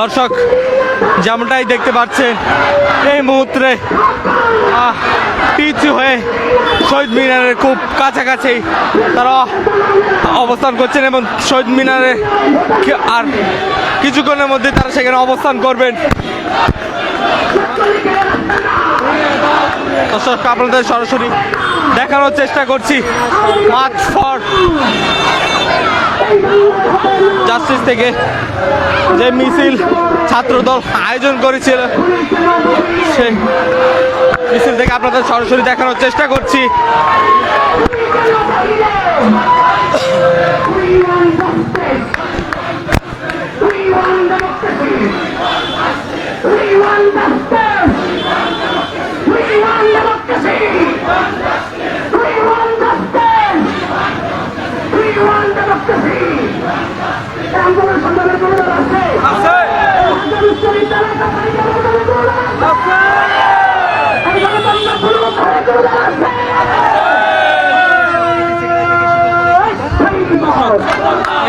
দর্শক, যেমনটাই দেখতে পাচ্ছেন এই মুহূর্তে পিছু হয়ে শহীদ মিনারের খুব কাছাকাছি তারা অবস্থান করছেন এবং শহীদ মিনারে আর কিছুক্ষণের মধ্যে তারা সেখানে অবস্থান করবেন। আপনাদের সরাসরি দেখানোর চেষ্টা করছি। মাঠ ফর জাস্টিস থেকে যে মিছিল ছাত্রদল আয়োজন করেছিল, সে মিছিল থেকে আপনাদের সরাসরি দেখানোর চেষ্টা করছি We want democracy. We want justice. We want democracy. We want justice. We want democracy. আন্দোলন সংগ্রামের কোনো আছে বিশ্ববিদ্যালয় পরিচালনার কোনো আছে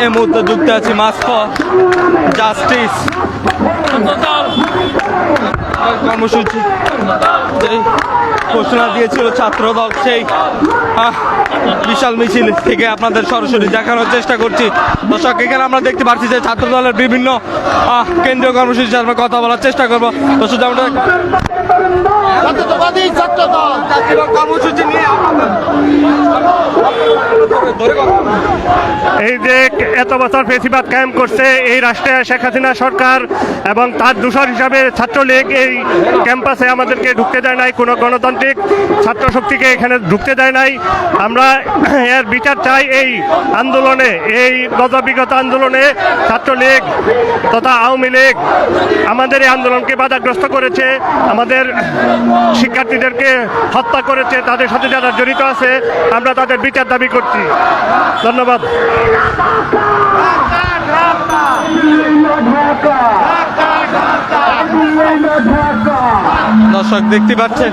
এই মুহূর্তে যুক্ত আছি মাস্ক জাস্টিস। কর্মসূচি যে ঘোষণা দিয়েছিল ছাত্রদল সেই বিশাল মিছিল থেকে আপনাদের সরাসরি দেখানোর চেষ্টা করছি। দর্শক এখানে আমরা দেখতে পাচ্ছি যে ছাত্রদলের বিভিন্ন কেন্দ্রীয় কর্মসূচি আমরা কথা বলার চেষ্টা করব। দর্শক যেমনটা কর্মসূচি নিয়ে আপনাদের- ধরে কথা বলুন। এই যে এত বছর ফেসিবাদ কায়েম করছে এই রাষ্ট্রে শেখ হাসিনা সরকার এবং তার দূষর হিসাবে ছাত্রলীগ এই ক্যাম্পাসে আমাদেরকে ঢুকতে দেয় নাই, কোনো গণতান্ত্রিক ছাত্র শক্তিকে এখানে ঢুকতে দেয় নাই। আমরা এর বিচার চাই এই আন্দোলনে, এই গত বিগত আন্দোলনে ছাত্রলীগ তথা আওয়ামী লীগ আমাদের এই আন্দোলনকে বাধাগ্রস্ত করেছে, আমাদের শিক্ষার্থীদেরকে হত্যা করেছে, তাদের সাথে যারা জড়িত আছে, আমরা তাদের বিচার দাবি করছি। ধন্যবাদ। দর্শক দেখতে পাচ্ছেন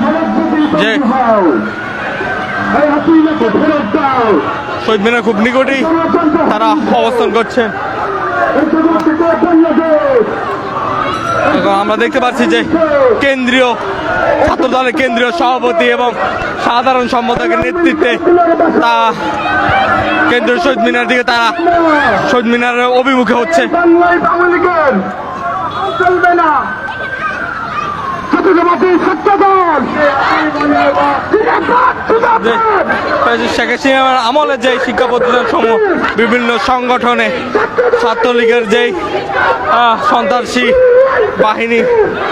যে শহীদ মিনার খুব নিকটেই তারা অবস্থান করছেন। আমরা দেখতে পাচ্ছি যে কেন্দ্রীয় ছাত্র দলের কেন্দ্রীয় সভাপতি এবং সাধারণ সম্পাদকের নেতৃত্বে তা কেন্দ্রীয় শহীদ মিনার দিকে তারা শহীদ মিনারের অভিমুখে হচ্ছে। শেখ হাসিনার আমলে যে শিক্ষা প্রতিষ্ঠান সমূহ বিভিন্ন সংগঠনে ছাত্রলীগের যেই সন্ত্রাসী বাহিনী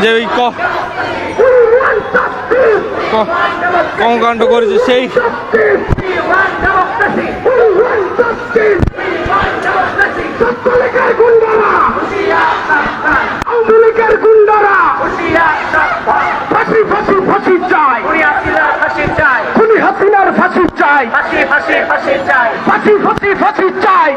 যে ওই ক- ক- কর্মকাণ্ড করেছে সেই ফাঁসি ফাঁসি ফাঁসি চাই। খুনি হাসিনার ফাঁসি চাই। ফাঁসি ফাঁসি ফাঁসি চাই।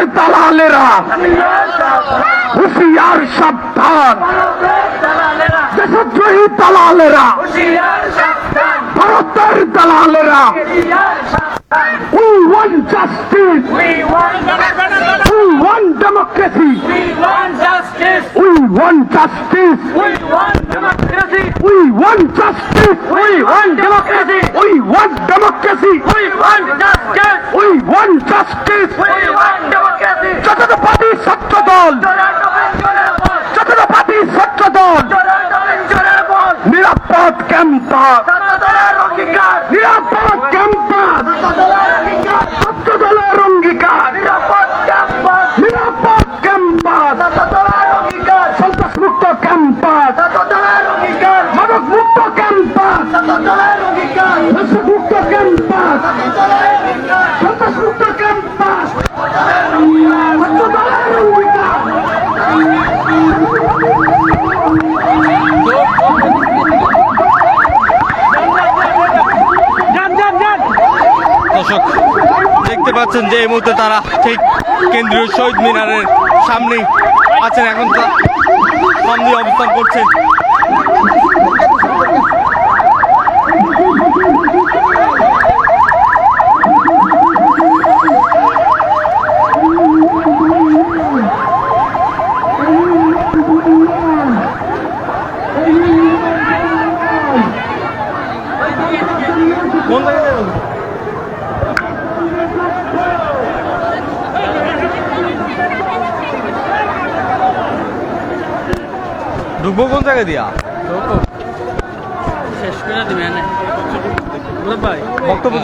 ভারতের দালালেরা হুশিয়ার সাবধান দেশদ্রোহী দালালেরা ভারতের দালালেরা We want justice. We want democracy. We want justice. We want justice. We want democracy. We want democracy. We want justice. ছাত্রপাতি ছাত্রদল ছাত্রপাতি ছাত্রদল নিরাপদ ক্যাম্পাস। নিরাপদ ক্যাম্পাস। ছাত্রদলের অঙ্গীকার। নিরাপদ ক্যাম্পাস। সন্ত্রাস মুক্ত ক্যাম্পাস। মাদক মুক্ত ক্যাম্পাস। মুক্ত ক্যাম্পাস। দর্শক, দেখতে পাচ্ছেন যে এই মুহূর্তে তারা ঠিক কেন্দ্রীয় শহীদ মিনারের সামনে আছেন। এখন তারা অবস্থান করছেন ঢুকবো কোন জায়গা দিয়া? শেষ করে দিবেন ভাই। বক্তব্য